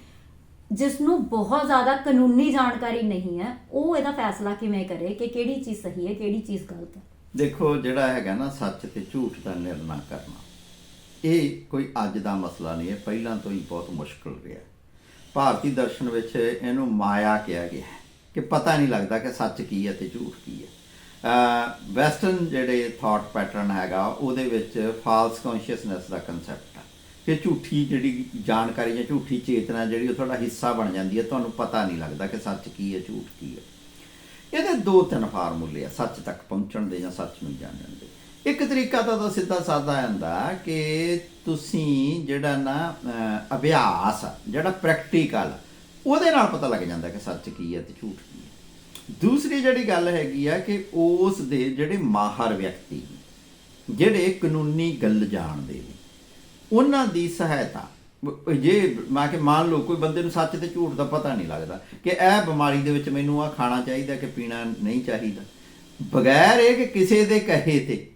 ਜਿਸ ਨੂੰ ਬਹੁਤ ਜ਼ਿਆਦਾ ਕਾਨੂੰਨੀ ਜਾਣਕਾਰੀ ਨਹੀਂ ਹੈ, ਉਹ ਇਹਦਾ ਫੈਸਲਾ ਕਿਵੇਂ ਕਰੇ ਕਿ ਕਿਹੜੀ ਚੀਜ਼ ਸਹੀ ਹੈ, ਕਿਹੜੀ ਚੀਜ਼ ਗਲਤ ਹੈ? ਦੇਖੋ, ਜਿਹੜਾ ਹੈਗਾ ਨਾ ਸੱਚ ਤੇ ਝੂਠ ਦਾ ਨਿਰਣਾ ਕਰਨਾ, ਇਹ ਕੋਈ ਅੱਜ ਦਾ ਮਸਲਾ ਨਹੀਂ ਹੈ, ਪਹਿਲਾਂ ਤੋਂ ਹੀ ਬਹੁਤ ਮੁਸ਼ਕਲ ਰਿਹਾ। ਭਾਰਤੀ ਦਰਸ਼ਨ ਵਿੱਚ ਇਹਨੂੰ ਮਾਇਆ ਕਿਹਾ ਗਿਆ ਹੈ ਕਿ ਪਤਾ ਨਹੀਂ ਲੱਗਦਾ ਕਿ ਸੱਚ ਕੀ ਹੈ ਤੇ ਝੂਠ ਕੀ ਹੈ। ਵੈਸਟਰਨ ਜਿਹੜੇ ਥਾਟ ਪੈਟਰਨ ਹੈਗਾ, ਉਹਦੇ ਵਿੱਚ ਫਾਲਸ ਕੌਨਸ਼ੀਅਸਨੈਸ ਦਾ ਕਨਸੈਪਟ ਕਿ ਝੂਠੀ ਜਿਹੜੀ ਜਾਣਕਾਰੀ ਜਾਂ ਝੂਠੀ ਚੇਤਨਾ ਜਿਹੜੀ ਉਹ ਤੁਹਾਡਾ ਹਿੱਸਾ ਬਣ ਜਾਂਦੀ ਹੈ ਤੁਹਾਨੂੰ ਪਤਾ ਨਹੀਂ ਲੱਗਦਾ ਕਿ ਸੱਚ ਕੀ ਹੈ ਝੂਠ ਕੀ ਹੈ। ਇਹਦੇ ਦੋ ਤਿੰਨ ਫਾਰਮੂਲੇ ਆ ਸੱਚ ਤੱਕ ਪਹੁੰਚਣ ਦੇ ਜਾਂ ਸੱਚ ਨੂੰ ਜਾਣਨ ਦੇ। ਇੱਕ ਤਰੀਕਾ ਤਾਂ ਉਹਦਾ ਸਿੱਧਾ ਸਾਦਾ ਹੁੰਦਾ ਕਿ ਤੁਸੀਂ ਜਿਹੜਾ ਨਾ ਅਭਿਆਸ ਆ, ਜਿਹੜਾ ਪ੍ਰੈਕਟੀਕਲ ਉਹਦੇ ਨਾਲ ਪਤਾ ਲੱਗ ਜਾਂਦਾ ਕਿ ਸੱਚ ਕੀ ਹੈ ਤੇ ਝੂਠ ਕੀ ਹੈ। ਦੂਸਰੀ ਜਿਹੜੀ ਗੱਲ ਹੈਗੀ ਆ ਕਿ ਉਸ ਦੇ ਜਿਹੜੇ ਮਾਹਰ ਵਿਅਕਤੀ ਜਿਹੜੇ ਕਾਨੂੰਨੀ ਗੱਲ ਜਾਣਦੇ ਨੇ ਉਹਨਾਂ ਦੀ ਸਹਾਇਤਾ। ਵ- ਜੇ ਮੈਂ ਕਿ ਮੰਨ ਲਓ ਕੋਈ ਬੰਦੇ ਨੂੰ ਸੱਚ ਤੇ ਝੂਠ ਦਾ ਪਤਾ ਨਹੀਂ ਲੱਗਦਾ ਕਿ ਇਹ ਬਿਮਾਰੀ ਦੇ ਵਿੱਚ ਮੈਨੂੰ ਆ ਖਾਣਾ ਚਾਹੀਦਾ ਕਿ ਪੀਣਾ ਨਹੀਂ ਚਾਹੀਦਾ। ਬਗੈਰ ਇਹ ਕਿ ਕਿਸੇ ਦੇ ਕਹੇ ਤੇ।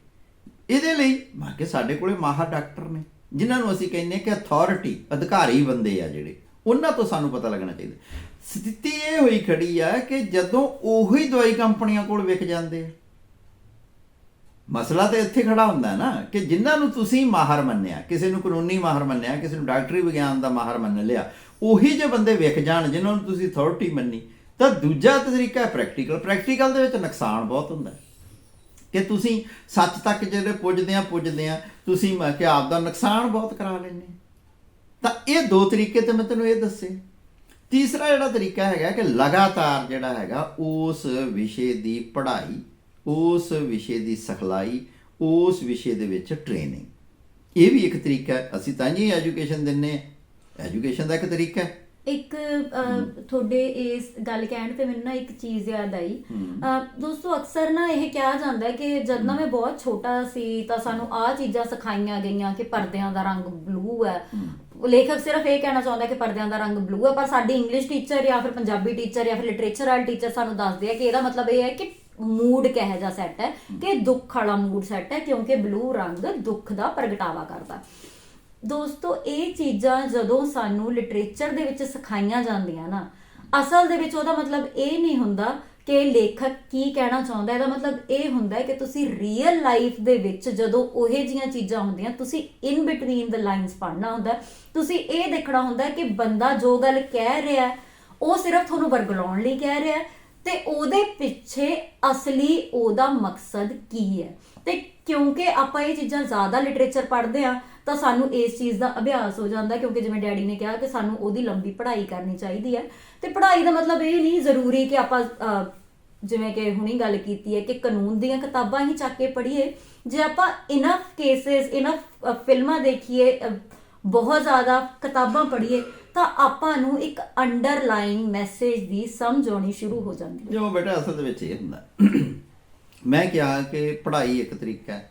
ਇਹਦੇ ਲਈ ਮੈਂ ਕਿ ਸਾਡੇ ਕੋਲੇ ਮਾਹਰ ਡਾਕਟਰ ਨੇ, ਜਿਨ੍ਹਾਂ ਨੂੰ ਅਸੀਂ ਕਹਿੰਦੇ ਕਿ ਅਥਾਰਟੀ ਅਧਿਕਾਰੀ ਬੰਦੇ ਆ ਜਿਹੜੇ, ਉਹਨਾਂ ਤੋਂ ਸਾਨੂੰ ਪਤਾ ਲੱਗਣਾ ਚਾਹੀਦਾ। ਸਥਿਤੀ ਇਹ ਹੋਈ ਖੜੀ ਆ ਕਿ ਜਦੋਂ ਉਹੀ ਦਵਾਈ ਕੰਪਨੀਆਂ ਕੋਲ ਵਿਕ ਜਾਂਦੇ ਆ ਮਸਲਾ ਤਾਂ ਇੱਥੇ ਖੜਾ ਹੁੰਦਾ ਹੈ ਨਾ ਕਿ ਜਿਨ੍ਹਾਂ ਨੂੰ ਤੁਸੀਂ ਮਾਹਰ ਮੰਨਿਆ, ਕਿਸੇ ਨੂੰ ਕਾਨੂੰਨੀ ਮਾਹਰ ਮੰਨਿਆ, ਕਿਸੇ ਨੂੰ ਡਾਕਟਰੀ ਵਿਗਿਆਨ ਦਾ ਮਾਹਰ ਮੰਨ ਲਿਆ, ਉਹੀ ਜੇ ਬੰਦੇ ਵਿਖ ਜਾਣ ਜਿਨ੍ਹਾਂ ਨੂੰ ਤੁਸੀਂ ਅਥਾਰਟੀ ਮੰਨੀ, ਤਾਂ ਦੂਜਾ ਤਰੀਕਾ ਹੈ ਪ੍ਰੈਕਟੀਕਲ ਪ੍ਰੈਕਟੀਕਲ ਦੇ ਵਿੱਚ ਨੁਕਸਾਨ ਬਹੁਤ ਹੁੰਦਾ ਹੈ। ਕਿ ਤੁਸੀਂ ਸੱਚ ਤੱਕ ਜਿਹੜੇ ਪੁੱਜਦੇ ਆ ਪੁੱਜਦੇ ਆ ਤੁਸੀਂ ਮੈਂ ਕਿ ਆਪ ਦਾ ਨੁਕਸਾਨ ਬਹੁਤ ਕਰਾ ਲੈਂਦੇ ਤਾਂ ਇਹ ਦੋ ਤਰੀਕੇ ਤੇ ਮੈਂ ਤੈਨੂੰ ਇਹ ਦੱਸੇ। ਤੀਸਰਾ ਜਿਹੜਾ ਤਰੀਕਾ ਹੈਗਾ ਕਿ ਲਗਾਤਾਰ ਜਿਹੜਾ ਹੈਗਾ ਉਸ ਵਿਸ਼ੇ ਦੀ ਪੜ੍ਹਾਈ ਉਸ ਵਿਸ਼ੇ ਦੀ ਸਿਖਲਾਈ ਉਸ ਵਿਸ਼ੇ ਦੇ ਵਿੱਚ ਟ੍ਰੇਨਿੰਗ ਇਹ ਵੀ ਇੱਕ ਤਰੀਕਾ ਹੈ। ਅਸੀਂ ਤਾਂ ਹੀ ਐਜੂਕੇਸ਼ਨ ਦਿੰਨੇ ਆ। ਐਜੂਕੇਸ਼ਨ ਦਾ ਇੱਕ ਤਰੀਕਾ ਹੈ। ਇੱਕ ਤੁਹਾਡੇ ਇਸ ਗੱਲ ਕਹਿਣ ਤੇ ਮੈਨੂੰ ਨਾ ਇੱਕ ਚੀਜ਼ ਯਾਦ ਆਈ। ਦੋਸਤੋ ਅਕਸਰ ਨਾ ਇਹ ਕਿਹਾ ਜਾਂਦਾ ਹੈ ਕਿ ਜਦ ਨਾ ਮੈਂ ਬਹੁਤ ਛੋਟਾ ਸੀ ਤਾਂ ਸਾਨੂੰ ਆਹ ਚੀਜ਼ਾਂ ਸਿਖਾਈਆਂ ਗਈਆਂ ਕਿ ਪਰਦਿਆਂ ਦਾ ਰੰਗ ਬਲੂ ਹੈ। ਲੇਖਕ ਸਿਰਫ ਇਹ ਕਹਿਣਾ ਚਾਹੁੰਦਾ ਕਿ ਪਰਦਿਆਂ ਦਾ ਰੰਗ ਬਲੂ ਹੈ ਪਰ ਸਾਡੀ ਇੰਗਲਿਸ਼ ਟੀਚਰ ਜਾਂ ਫਿਰ ਪੰਜਾਬੀ ਟੀਚਰ ਜਾਂ ਫਿਰ ਲਿਟਰੇਚਰ ਵਾਲੇ ਟੀਚਰ ਸਾਨੂੰ ਦੱਸਦੇ ਆ ਕਿ ਇਹਦਾ ਮਤਲਬ ਇਹ ਹੈ ਕਿ ਮੂਡ ਕਿਹੋ ਜਿਹਾ ਸੈੱਟ ਹੈ ਕਿ ਦੁੱਖ ਵਾਲਾ ਮੂਡ ਸੈੱਟ ਹੈ ਕਿਉਂਕਿ ਬਲੂ ਰੰਗ ਦੁੱਖ ਦਾ ਪ੍ਰਗਟਾਵਾ ਕਰਦਾ। ਦੋਸਤੋ, ਇਹ ਚੀਜ਼ਾਂ ਜਦੋਂ ਸਾਨੂੰ ਲਿਟਰੇਚਰ ਦੇ ਵਿੱਚ ਸਿਖਾਈਆਂ ਜਾਂਦੀਆਂ ਨਾ, ਅਸਲ ਦੇ ਵਿੱਚ ਉਹਦਾ ਮਤਲਬ ਇਹ ਨਹੀਂ ਹੁੰਦਾ ਕਿ ਲੇਖਕ ਕੀ ਕਹਿਣਾ ਚਾਹੁੰਦਾ, ਇਹਦਾ ਮਤਲਬ ਇਹ ਹੁੰਦਾ ਹੈ ਕਿ ਤੁਸੀਂ ਰੀਅਲ ਲਾਈਫ ਦੇ ਵਿੱਚ ਜਦੋਂ ਉਹ ਜੀਆਂ ਚੀਜ਼ਾਂ ਹੁੰਦੀਆਂ, ਤੁਸੀਂ ਇਨ ਬਿਟਵੀਨ ਦ ਲਾਈਨਸ ਪੜ੍ਹਨਾ ਹੁੰਦਾ ਤੁਸੀਂ ਇਹ ਦੇਖਣਾ ਹੁੰਦਾ ਕਿ ਬੰਦਾ ਜੋ ਗੱਲ ਕਹਿ ਰਿਹਾ ਉਹ ਸਿਰਫ ਤੁਹਾਨੂੰ ਵਰਗਲਾਉਣ ਲਈ ਕਹਿ ਰਿਹਾ ਤੇ ਉਹਦੇ ਪਿੱਛੇ ਅਸਲੀ ਉਹਦਾ ਮਕਸਦ ਕੀ ਹੈ? ਤੇ ਕਿਉਂਕਿ ਆਪਾਂ ਇਹ ਚੀਜ਼ਾਂ ਜ਼ਿਆਦਾ ਲਿਟਰੇਚਰ ਪੜ੍ਹਦੇ ਆ ਤਾਂ ਸਾਨੂੰ ਇਸ ਚੀਜ਼ ਦਾ ਅਭਿਆਸ ਹੋ ਜਾਂਦਾ ਕਿਉਂਕਿ ਜਿਵੇਂ ਡੈਡੀ ਨੇ ਕਿਹਾ ਕਿ ਸਾਨੂੰ ਉਹਦੀ ਲੰਬੀ ਪੜ੍ਹਾਈ ਕਰਨੀ ਚਾਹੀਦੀ ਹੈ। ਤੇ ਪੜ੍ਹਾਈ ਦਾ ਮਤਲਬ ਇਹ ਨਹੀਂ ਜ਼ਰੂਰੀ ਕਿ ਆਪਾਂ ਜਿਵੇਂ ਕਿ ਹੁਣੀ ਗੱਲ ਕੀਤੀ ਹੈ ਕਿ ਕਾਨੂੰਨ ਦੀਆਂ ਕਿਤਾਬਾਂ ਹੀ ਚੱਕ ਕੇ ਪੜ੍ਹੀਏ। ਜੇ ਆਪਾਂ ਇਨਫ ਕੇसेस ਇਨਫ ਫਿਲਮਾਂ ਦੇਖੀਏ ਬਹੁਤ ਜ਼ਿਆਦਾ ਕਿਤਾਬਾਂ ਪੜ੍ਹੀਏ ਤਾਂ ਆਪਾਂ ਨੂੰ ਇੱਕ ਅੰਡਰਲਾਈਨ ਮੈਸੇਜ ਦੀ ਸਮਝ ਆਉਣੀ ਸ਼ੁਰੂ ਹੋ ਜਾਂਦੀ ਹੈ। ਜੋ ਬੇਟਾ ਅਸਲ ਦੇ ਵਿੱਚ ਇਹ ਹੁੰਦਾ ਮੈਂ ਕਿਹਾ ਕਿ ਪੜ੍ਹਾਈ ਇੱਕ ਤਰੀਕਾ ਹੈ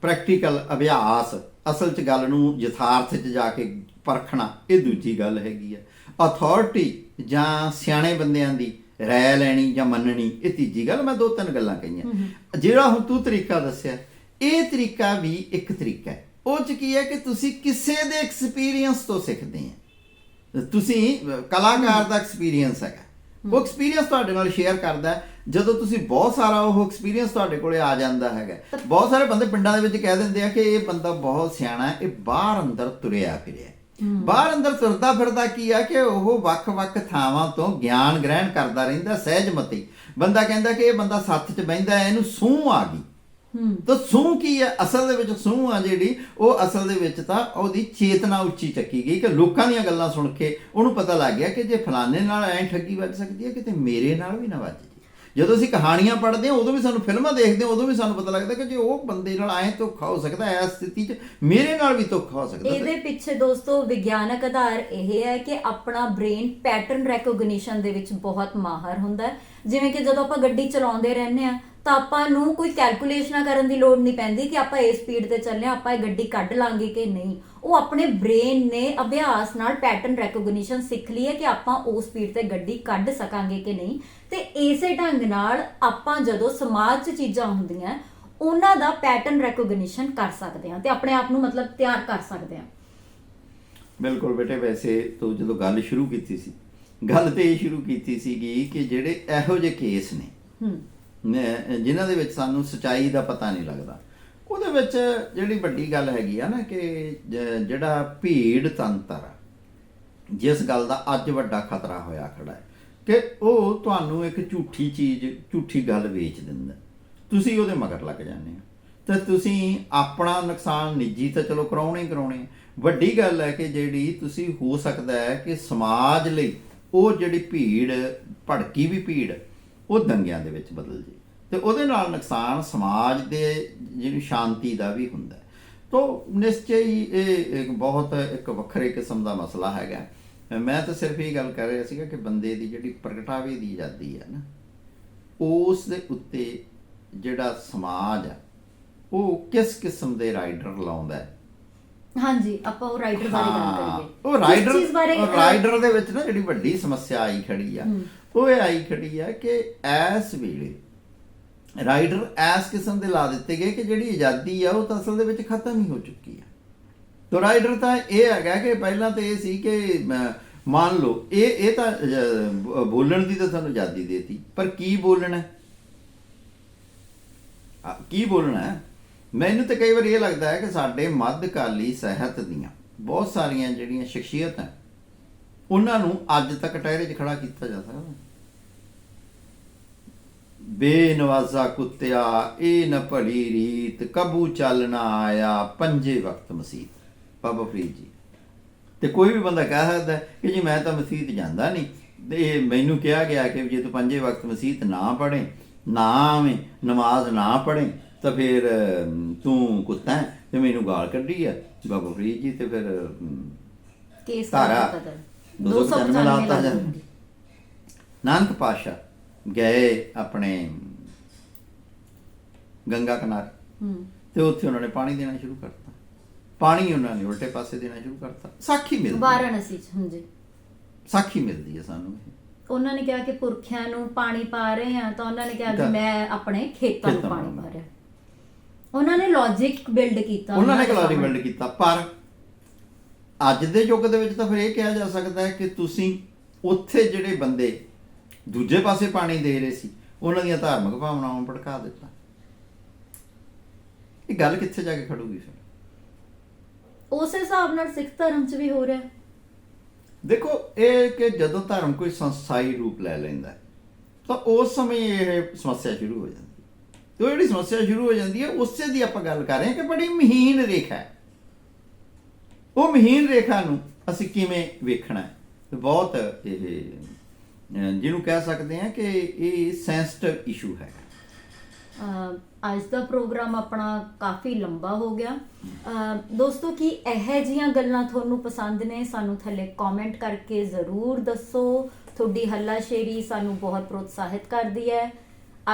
ਪ੍ਰੈਕਟੀਕਲ ਅਭਿਆਸ ਅਸਲ 'ਚ ਗੱਲ ਨੂੰ ਯਥਾਰਥ 'ਚ ਜਾ ਕੇ ਪਰਖਣਾ ਇਹ ਦੂਜੀ ਗੱਲ ਹੈਗੀ ਹੈ। ਅਥਾਰਟੀ ਜਾਂ ਸਿਆਣੇ ਬੰਦਿਆਂ ਦੀ ਰਾਇ ਲੈਣੀ ਜਾਂ ਮੰਨਣੀ ਇਹ ਤੀਜੀ ਗੱਲ ਮੈਂ ਦੋ ਤਿੰਨ ਗੱਲਾਂ ਕਹੀਆਂ। ਜਿਹੜਾ ਹੁਣ ਤੂੰ ਤਰੀਕਾ ਦੱਸਿਆ ਇਹ ਤਰੀਕਾ ਵੀ ਇੱਕ ਤਰੀਕਾ ਹੈ। ਉਹ ਚ ਕੀ ਹੈ ਕਿ ਤੁਸੀਂ ਕਿਸੇ ਦੇ ਐਕਸਪੀਰੀਅੰਸ ਤੋਂ ਸਿੱਖਦੇ ਆ। ਤੁਸੀਂ ਕਲਾਕਾਰ ਦਾ ਐਕਸਪੀਰੀਅੰਸ ਹੈਗਾ। ਉਹ ਐਕਸਪੀਰੀਅੰਸ ਤੁਹਾਡੇ ਨਾਲ ਸ਼ੇਅਰ ਕਰਦਾ। ਜਦੋਂ ਤੁਸੀਂ ਬਹੁਤ ਸਾਰਾ ਉਹ ਐਕਸਪੀਰੀਅੰਸ ਤੁਹਾਡੇ ਕੋਲੇ ਆ ਜਾਂਦਾ ਹੈਗਾ। ਬਹੁਤ ਸਾਰੇ ਬੰਦੇ ਪਿੰਡਾਂ ਦੇ ਵਿੱਚ ਕਹਿ ਦਿੰਦੇ ਆ ਕਿ ਇਹ ਬੰਦਾ ਬਹੁਤ ਸਿਆਣਾ ਹੈ ਇਹ ਬਾਹਰ ਅੰਦਰ ਤੁਰਿਆ ਫਿਰਿਆ। ਬਾਹਰ ਅੰਦਰ ਤੁਰਦਾ ਫਿਰਦਾ ਕੀ ਆ ਕਿ ਉਹ ਵੱਖ-ਵੱਖ ਥਾਵਾਂ ਤੋਂ ਗਿਆਨ ਗ੍ਰਹਿਣ ਕਰਦਾ ਰਹਿੰਦਾ ਸਹਿਜਮਤੀ। ਬੰਦਾ ਕਹਿੰਦਾ ਕਿ ਇਹ ਬੰਦਾ ਸੱਥ 'ਚ ਬਹਿੰਦਾ ਹੈ ਇਹਨੂੰ ਸੂਹ ਆ ਗਈ। ਤਾਂ ਸੂਹ ਕੀ ਹੈ? ਅਸਲ ਦੇ ਵਿੱਚ ਸੂਹ ਆ ਜਿਹੜੀ, ਉਹ ਅਸਲ ਦੇ ਵਿੱਚ ਤਾਂ ਉਹਦੀ ਚੇਤਨਾ ਉੱਚੀ ਚੱਕੀ ਗਈ ਕਿ ਲੋਕਾਂ ਦੀਆਂ ਗੱਲਾਂ ਸੁਣ ਕੇ ਉਹਨੂੰ ਪਤਾ ਲੱਗ ਗਿਆ ਕਿ ਜੇ ਫਲਾਣੇ ਨਾਲ ਐਂ ਠੱਗੀ ਵੱਜ ਸਕਦੀ ਹੈ, ਕਿਤੇ ਮੇਰੇ ਨਾਲ ਵੀ ਨਾ ਵੱਜ ਜਦੋਂ ਅਸੀਂ ਕਹਾਣੀਆਂ ਪੜ੍ਹਦੇ ਹਾਂ, ਉਦੋਂ ਵੀ ਸਾਨੂੰ ਫਿਲਮਾਂ ਦੇਖਦੇ ਹਾਂ, ਉਦੋਂ ਵੀ ਸਾਨੂੰ ਪਤਾ ਲੱਗਦਾ ਕਿ ਜੇ ਉਹ ਬੰਦੇ ਨਾਲ ਐਂ ਧੋਖਾ ਹੋ ਸਕਦਾ ਹੈ ਸਥਿਤੀ 'ਚ ਮੇਰੇ ਨਾਲ ਵੀ ਧੋਖਾ ਹੋ ਸਕਦਾ। ਇਹਦੇ ਪਿੱਛੇ ਦੋਸਤੋ, ਵਿਗਿਆਨਕ ਆਧਾਰ ਇਹ ਹੈ ਕਿ ਆਪਣਾ ਬ੍ਰੇਨ ਪੈਟਰਨ ਰੈਕੋਗਨੀਸ਼ਨ ਦੇ ਵਿੱਚ ਬਹੁਤ ਮਾਹਰ ਹੁੰਦਾ ਹੈ। ਜਿਵੇਂ ਕਿ ਜਦੋਂ ਆਪਾਂ ਗੱਡੀ ਚਲਾਉਂਦੇ ਰਹਿੰਦੇ ਆ ਤਾਂ ਆਪਾਂ ਨੂੰ ਕੋਈ ਕੈਲਕੂਲੇਸ਼ਨਾਂ ਕਰਨ ਦੀ ਲੋੜ ਨਹੀਂ ਪੈਂਦੀ ਕਿ ਆਪਾਂ ਇਸ ਸਪੀਡ ਤੇ ਚੱਲੇ ਹਾਂ, ਆਪਾਂ ਇਹ ਗੱਡੀ ਕੱਢ ਲਾਂਗੇ ਕਿ ਨਹੀਂ। ਉਹ ਆਪਣੇ ਬ੍ਰੇਨ ਨੇ ਅਭਿਆਸ ਨਾਲ ਪੈਟਰਨ ਰੈਕੋਗਨੀਸ਼ਨ ਸਿੱਖ ਲਈ ਹੈ ਕਿ ਆਪਾਂ ਉਸ ਸਪੀਡ ਤੇ ਗੱਡੀ ਕੱਢ ਸਕਾਂਗੇ ਕਿ ਨਹੀਂ। ਤੇ ਇਸੇ ਢੰਗ ਨਾਲ ਆਪਾਂ ਜਦੋਂ ਸਮਾਜ 'ਚ ਚੀਜ਼ਾਂ ਹੁੰਦੀਆਂ ਉਹਨਾਂ ਦਾ ਪੈਟਰਨ ਰੈਕੋਗਨੀਸ਼ਨ ਕਰ ਸਕਦੇ ਹਾਂ ਤੇ ਆਪਣੇ ਆਪ ਨੂੰ ਮਤਲਬ ਤਿਆਰ ਕਰ ਸਕਦੇ ਹਾਂ। ਬਿਲਕੁਲ ਬੇਟੇ ਵੈਸੇ ਤੋਂ ਜਦੋਂ ਗੱਲ ਸ਼ੁਰੂ ਕੀਤੀ ਸੀ ਗੱਲ ਤੇ ਇਹ ਸ਼ੁਰੂ ਕੀਤੀ ਸੀਗੀ ਕਿ ਜਿਹੜੇ ਇਹੋ ਜਿਹੇ ਕੇਸ ਨੇ ਹੂੰ। ਜਿਨ੍ਹਾਂ ਦੇ ਵਿੱਚ ਸਾਨੂੰ ਸਚਾਈ ਦਾ ਪਤਾ ਨਹੀਂ ਲੱਗਦਾ ਉਹਦੇ ਵਿੱਚ ਜਿਹੜੀ ਵੱਡੀ ਗੱਲ ਹੈਗੀ ਆ ਨਾ ਕਿ ਜਿਹੜਾ ਭੀੜ ਤੰਤਰ ਜਿਸ ਗੱਲ ਦਾ ਅੱਜ ਵੱਡਾ ਖਤਰਾ ਹੋਇਆ ਖੜਾ ਹੈ ਕਿ ਉਹ ਤੁਹਾਨੂੰ ਇੱਕ ਝੂਠੀ ਚੀਜ਼, ਝੂਠੀ ਗੱਲ ਵੇਚ ਦਿੰਦਾ ਤੁਸੀਂ ਉਹਦੇ ਮਗਰ ਲੱਗ ਜਾਂਦੇ ਹੋ। ਤੇ ਤੁਸੀਂ ਆਪਣਾ ਨੁਕਸਾਨ ਨਿੱਜੀ ਤਾਂ ਚਲੋ ਕਰਾਉਣੇ ਹੀ ਕਰਾਉਣੇ ਵੱਡੀ ਗੱਲ ਹੈ ਕਿ ਜਿਹੜੀ ਤੁਸੀਂ ਹੋ ਸਕਦਾ ਹੈ ਕਿ ਸਮਾਜ ਲਈ ਉਹ ਜਿਹੜੀ ਭੀੜ, ਭੜਕੀ ਵੀ ਭੀੜ, ਉਹ ਦੰਗਿਆਂ ਦੇ ਵਿੱਚ ਬਦਲ ਜੇ। ਤੇ ਉਹਦੇ ਨਾਲ ਨੁਕਸਾਨ ਸਮਾਜ ਦੇ ਜਿਹੜੀ ਸ਼ਾਂਤੀ ਦਾ ਵੀ ਹੁੰਦਾ ਹੈ। ਤੋ ਨਿਸ਼ਚੈ ਹੀ ਇਹ ਇੱਕ ਬਹੁਤ ਇੱਕ ਵੱਖਰੇ ਕਿਸਮ ਦਾ ਮਸਲਾ ਹੈਗਾ ਮੈਂ ਤਾਂ ਸਿਰਫ ਇਹ ਗੱਲ ਕਰ ਰਿਹਾ ਸੀਗਾ ਕਿ ਬੰਦੇ ਦੀ ਜਿਹੜੀ ਪ੍ਰਗਟਾਵੇ ਦੀ ਆਜ਼ਾਦੀ ਹੈ ਨਾ ਉਸ ਦੇ ਉੱਤੇ ਜਿਹੜਾ ਸਮਾਜ ਆ ਉਹ ਕਿਸ ਕਿਸਮ ਦੇ ਰਾਈਡਰ ਲਾਉਂਦਾ ਹੈ? ਹਾਂਜੀ ਆਪਾਂ ਉਹ ਰਾਈਡਰ ਬਾਰੇ ਗੱਲ ਹਾਂ, ਕਰੀਏ। ਉਹ ਰਾਈਡਰ ਰਾਈਡਰ ਦੇ ਵਿੱਚ ਨਾ ਜਿਹੜੀ ਵੱਡੀ ਸਮੱਸਿਆ ਆਈ ਖੜੀ ਆ ਹੂੰ। ਉਹ ਇਹ ਆਈ ਖੜੀ ਆ ਕਿ ਇਸ ਵੇਲੇ ਰਾਈਡਰ ਐਸ ਕਿਸਮ ਦੇ ਲਾ ਦਿੱਤੇ ਗਏ ਕਿ ਜਿਹੜੀ ਆਜ਼ਾਦੀ ਆ ਉਹ ਤਾਂ ਅਸਲ ਦੇ ਵਿੱਚ ਖਤਮ ਹੀ ਹੋ ਚੁੱਕੀ ਆ। ਤੋ ਰਾਈਡਰ ਤਾਂ ਇਹ ਹੈਗਾ ਕਿ ਪਹਿਲਾਂ ਤਾਂ ਇਹ ਸੀ ਕਿ ਮ- ਮੰਨ ਲਓ, ਇਹ ਇਹ ਤਾਂ ਬੋਲਣ ਦੀ ਤਾਂ ਤੁਹਾਨੂੰ ਆਜ਼ਾਦੀ ਦੇਤੀ, ਪਰ ਕੀ ਬੋਲਣਾ? ਕੀ ਬੋਲਣਾ? ਹੈ? ਮੈਨੂੰ ਤਾਂ ਕਈ ਵਾਰ ਇਹ ਲੱਗਦਾ ਹੈ ਕਿ ਸਾਡੇ ਮੱਧਕਾਲੀ ਸਾਹਿਤ ਦੀਆਂ ਬਹੁਤ ਸਾਰੀਆਂ ਜਿਹੜੀਆਂ ਸ਼ਖਸੀਅਤਾਂ, ਉਹਨਾਂ ਨੂੰ ਅੱਜ ਤੱਕ ਟਹਿਰੇ 'ਚ ਖੜਾ ਕੀਤਾ ਜਾ ਸਕਦਾ। ਬੇਨਵਾਜ਼ਾ ਕੁੱਤਿਆ ਇਹ ਨ ਭਲੀ ਰੀਤ ਕਬੂ ਚੱਲਣਾ ਆਇਆ ਪੰਜੇ ਵਕਤ ਮਸੀਤ। ਬਾਬਾ ਫਰੀਦ ਜੀ ਤੇ ਕੋਈ ਵੀ ਬੰਦਾ ਕਹਿ ਸਕਦਾ ਕਿ ਜੀ ਮੈਂ ਤਾਂ ਮਸਜਿਦ ਜਾਂਦਾ ਨਹੀਂ ਤੇ ਇਹ ਮੈਨੂੰ ਕਿਹਾ ਗਿਆ ਕਿ ਜੇ ਤੂੰ ਪੰਜੇ ਵਕਤ ਮਸਜਿਦ ਨਾ ਪੜ੍ਹੇ ਨਾ ਆਵੇਂ ਨਮਾਜ਼ ਨਾ ਪੜ੍ਹੇ ਤਾਂ ਫਿਰ ਤੂੰ ਕੁੱਤਾ ਹੈ ਤੇ ਮੈਨੂੰ ਗਾਲ ਕੱਢੀ ਹੈ ਬਾਬਾ ਫਰੀਦ ਜੀ ਤੇ ਫਿਰ ਕੇਸ ਧਾਰਾ ਦਾ ਕਦਰ 295 ਲਾਤਾ ਜਾਂਦਾ। ਨਾਨਕ ਪਾਸ਼ਾ ਗਏ ਆਪਣੇ ਗੰਗਾ ਕਿਨਾਰੇ ਹੂੰ ਤੇ ਉੱਥੇ ਉਹਨਾਂ ਨੇ ਪਾਣੀ ਦੇਣਾ ਸ਼ੁਰੂ ਕਰਤਾ ਪਾਣੀ ਉਹਨਾਂ ਨੇ ਉਲਟੇ ਪਾਸੇ ਦੇਣਾ ਸ਼ੁਰੂ ਕਰਤਾ ਸਾਖੀ ਮਿਲਦੀ। ਵਾਰਾਣਸੀ ਚ ਹਾਂਜੀ ਸਾਖੀ ਮਿਲਦੀ ਹੈ ਸਾਨੂੰ। ਉਹਨਾਂ ਨੇ ਕਿਹਾ ਕਿ ਪੁਰਖਿਆਂ ਨੂੰ ਪਾਣੀ ਪਾ ਰਹੇ ਆ ਤਾਂ ਉਹਨਾਂ ਨੇ ਕਿਹਾ ਵੀ ਮੈਂ ਆਪਣੇ ਖੇਤਾਂ ਨੂੰ ਪਾਣੀ। ਪਾ ਰਿਹਾ ਉਹਨਾਂ ਨੇ ਲੌਜੀਕ ਬਿਲਡ ਕੀਤਾ ਉਹਨਾਂ ਨੇ ਸਾਹਮਣੇ। ਬਿਲਡ ਕੀਤਾ ਪਰ ਅੱਜ ਦੇ ਯੁੱਗ ਦੇ ਵਿੱਚ ਤਾਂ ਫਿਰ ਇਹ ਕਿਹਾ ਜਾ ਸਕਦਾ ਹੈ ਕਿ ਤੁਸੀਂ ਉੱਥੇ ਜਿਹੜੇ ਬੰਦੇ ਦੂਜੇ ਪਾਸੇ ਪਾਣੀ ਦੇ ਰਹੇ ਸੀ ਉਹਨਾਂ ਦੀਆਂ ਧਾਰਮਿਕ ਭਾਵਨਾਵਾਂ ਨੂੰ ਭੜਕਾ ਦਿੱਤਾ। ਇਹ ਗੱਲ ਕਿੱਥੇ ਜਾ ਕੇ ਖੜੂਗੀ ਫਿਰ? ਉਸੇ ਹਿਸਾਬ ਨਾਲ ਸਿੱਖ ਧਰਮ ਚ ਵੀ ਹੋ ਰਿਹਾ। ਦੇਖੋ ਇਹ ਕਿ ਜਦੋਂ ਧਰਮ ਕੋਈ ਸੰਸਥਾਈ ਰੂਪ ਲੈ ਲੈਂਦਾ ਹੈ, ਤਾਂ ਉਸ ਸਮੇਂ ਇਹ ਸਮੱਸਿਆ ਸ਼ੁਰੂ ਹੋ ਜਾਂਦੀ ਹੈ। ਤੇ ਉਹ ਜਿਹੜੀ ਸਮੱਸਿਆ ਸ਼ੁਰੂ ਹੋ ਜਾਂਦੀ ਹੈ ਉਸੇ ਦੀ ਆਪਾਂ ਗੱਲ ਕਰ ਰਹੇ ਹਾਂ ਕਿ ਬੜੀ ਮਹੀਨ ਰੇਖਾ ਹੈ। ਉਹ ਮਹੀਨ ਰੇਖਾ ਨੂੰ ਅਸੀਂ ਕਿਵੇਂ ਵੇਖਣਾ ਹੈ? ਤੇ ਬਹੁਤ ਇਹ ਜਿਹਨੂੰ ਕਹਿ ਸਕਦੇ ਹਾਂ ਕਿ ਇਹ ਸੈਂਸਿਟਿਵ ਇਸ਼ੂ ਹੈ। ਅੱਜ ਦਾ ਪ੍ਰੋਗਰਾਮ ਆਪਣਾ ਕਾਫੀ ਲੰਬਾ ਹੋ ਗਿਆ। ਦੋਸਤੋ ਕੀ ਇਹ ਜੀਆਂ ਗੱਲਾਂ ਤੁਹਾਨੂੰ ਪਸੰਦ ਨੇ? ਸਾਨੂੰ ਥੱਲੇ ਕਮੈਂਟ ਕਰਕੇ ਜ਼ਰੂਰ ਦੱਸੋ। ਤੁਹਾਡੀ ਹੱਲਾਸ਼ੇਰੀ ਸਾਨੂੰ ਬਹੁਤ ਪ੍ਰੋਤਸਾਹਿਤ ਕਰਦੀ ਹੈ।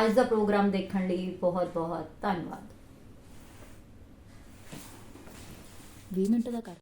ਅੱਜ ਦਾ ਪ੍ਰੋਗਰਾਮ ਦੇਖਣ ਲਈ ਬਹੁਤ ਬਹੁਤ ਧੰਨਵਾਦ। 20 ਮਿੰਟ ਦਾ ਕਰ